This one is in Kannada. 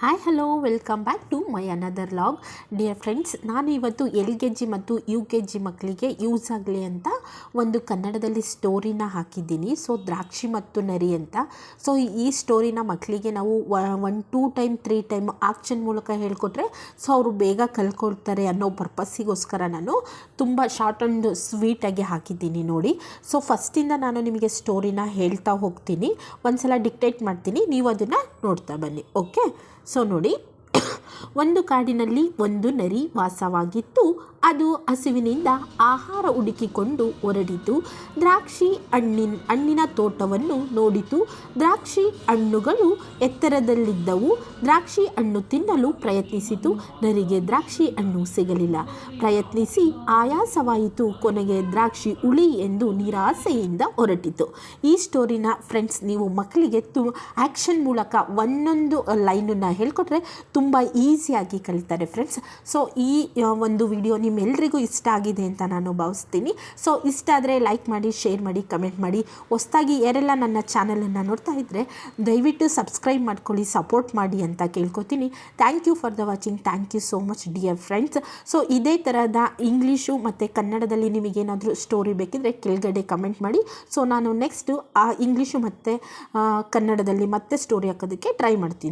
Hi hello welcome back to my another vlog dear friends ನಾನು ಇವತ್ತು ಎಲ್ ಕೆ ಜಿ ಮತ್ತು ಯು ಕೆ ಜಿ ಮಕ್ಕಳಿಗೆ ಯೂಸ್ ಆಗಲಿ ಅಂತ ಒಂದು ಕನ್ನಡದಲ್ಲಿ ಸ್ಟೋರಿನ ಹಾಕಿದ್ದೀನಿ. ಸೊ ದ್ರಾಕ್ಷಿ ಮತ್ತು ನರಿ ಅಂತ. ಸೊ ಈ ಸ್ಟೋರಿನ ಮಕ್ಕಳಿಗೆ ನಾವು one two time three time action ಮೂಲಕ ಹೇಳ್ಕೊಟ್ರೆ ಸೊ ಅವರು ಬೇಗ ಕಲ್ಕೊಳ್ತಾರೆ ಅನ್ನೋ ಪರ್ಪಸ್ಸಿಗೋಸ್ಕರ ನಾನು ತುಂಬ ಶಾರ್ಟ್ ಆ್ಯಂಡ್ ಸ್ವೀಟಾಗಿ ಹಾಕಿದ್ದೀನಿ ನೋಡಿ. ಸೊ ಫಸ್ಟಿಂದ ನಾನು ನಿಮಗೆ ಸ್ಟೋರಿನ ಹೇಳ್ತಾ ಹೋಗ್ತೀನಿ. ಒಂದು ಸಲ ಡಿಕ್ಟೇಟ್ ಮಾಡ್ತೀನಿ. ನೀವು ಅದನ್ನು ನೋಡ್ತಾ ಬನ್ನಿ. ಓಕೆ ಸೊ ನೋಡಿ. ಒಂದು ಕಾಡಿನಲ್ಲಿ ಒಂದು ನರಿ ವಾಸವಾಗಿತ್ತು. ಅದು ಹಸುವಿನಿಂದ ಆಹಾರ ಹುಡುಕಿಕೊಂಡು ಹೊರಡಿತು. ದ್ರಾಕ್ಷಿ ಹಣ್ಣಿನ ಹಣ್ಣಿನ ತೋಟವನ್ನು ನೋಡಿತು. ದ್ರಾಕ್ಷಿ ಹಣ್ಣುಗಳು ಎತ್ತರದಲ್ಲಿದ್ದವು. ದ್ರಾಕ್ಷಿ ಹಣ್ಣು ತಿನ್ನಲು ಪ್ರಯತ್ನಿಸಿತು. ನರಿಗೆ ದ್ರಾಕ್ಷಿ ಹಣ್ಣು ಸಿಗಲಿಲ್ಲ. ಪ್ರಯತ್ನಿಸಿ ಆಯಾಸವಾಯಿತು. ಕೊನೆಗೆ ದ್ರಾಕ್ಷಿ ಉಳಿ ಎಂದು ನಿರಾಸೆಯಿಂದ ಹೊರಟಿತು. ಈ ಸ್ಟೋರಿನ ಫ್ರೆಂಡ್ಸ್, ನೀವು ಮಕ್ಕಳಿಗೆ ತು, ಆ್ಯಕ್ಷನ್ ಮೂಲಕ ಒಂದೊಂದು ಲೈನನ್ನು ಹೇಳ್ಕೊಟ್ರೆ ತುಂಬ ಈಸಿಯಾಗಿ ಕಲಿತಾರೆ ಫ್ರೆಂಡ್ಸ್ ಸೊ ಈ ಒಂದು ವಿಡಿಯೋ ನಿಮ್ಮೆಲ್ಲರಿಗೂ ಇಷ್ಟ ಆಗಿದೆ ಅಂತ ನಾನು ಭಾವಿಸ್ತೀನಿ. ಸೊ ಇಷ್ಟ ಆದರೆ ಲೈಕ್ ಮಾಡಿ ಶೇರ್ ಮಾಡಿ ಕಮೆಂಟ್ ಮಾಡಿ. ಹೊಸ್ದಾಗಿ ಯಾರೆಲ್ಲ ನನ್ನ ಚಾನಲನ್ನು ನೋಡ್ತಾ ಇದ್ದರೆ ದಯವಿಟ್ಟು ಸಬ್ಸ್ಕ್ರೈಬ್ ಮಾಡ್ಕೊಳ್ಳಿ ಸಪೋರ್ಟ್ ಮಾಡಿ ಅಂತ ಕೇಳ್ಕೊತೀನಿ. Thank you for the watching thank you so much dear friends so ಇದೇ ಥರದ ಇಂಗ್ಲೀಷು ಮತ್ತು ಕನ್ನಡದಲ್ಲಿ ನಿಮಗೇನಾದರೂ ಸ್ಟೋರಿ ಬೇಕಿದ್ರೆ ಕೆಳಗಡೆ ಕಮೆಂಟ್ ಮಾಡಿ. ಸೊ ನಾನು ನೆಕ್ಸ್ಟು ಆ ಇಂಗ್ಲೀಷು ಮತ್ತು ಕನ್ನಡದಲ್ಲಿ ಮತ್ತೆ ಸ್ಟೋರಿ ಹಾಕೋದಕ್ಕೆ ಟ್ರೈ ಮಾಡ್ತೀನಿ.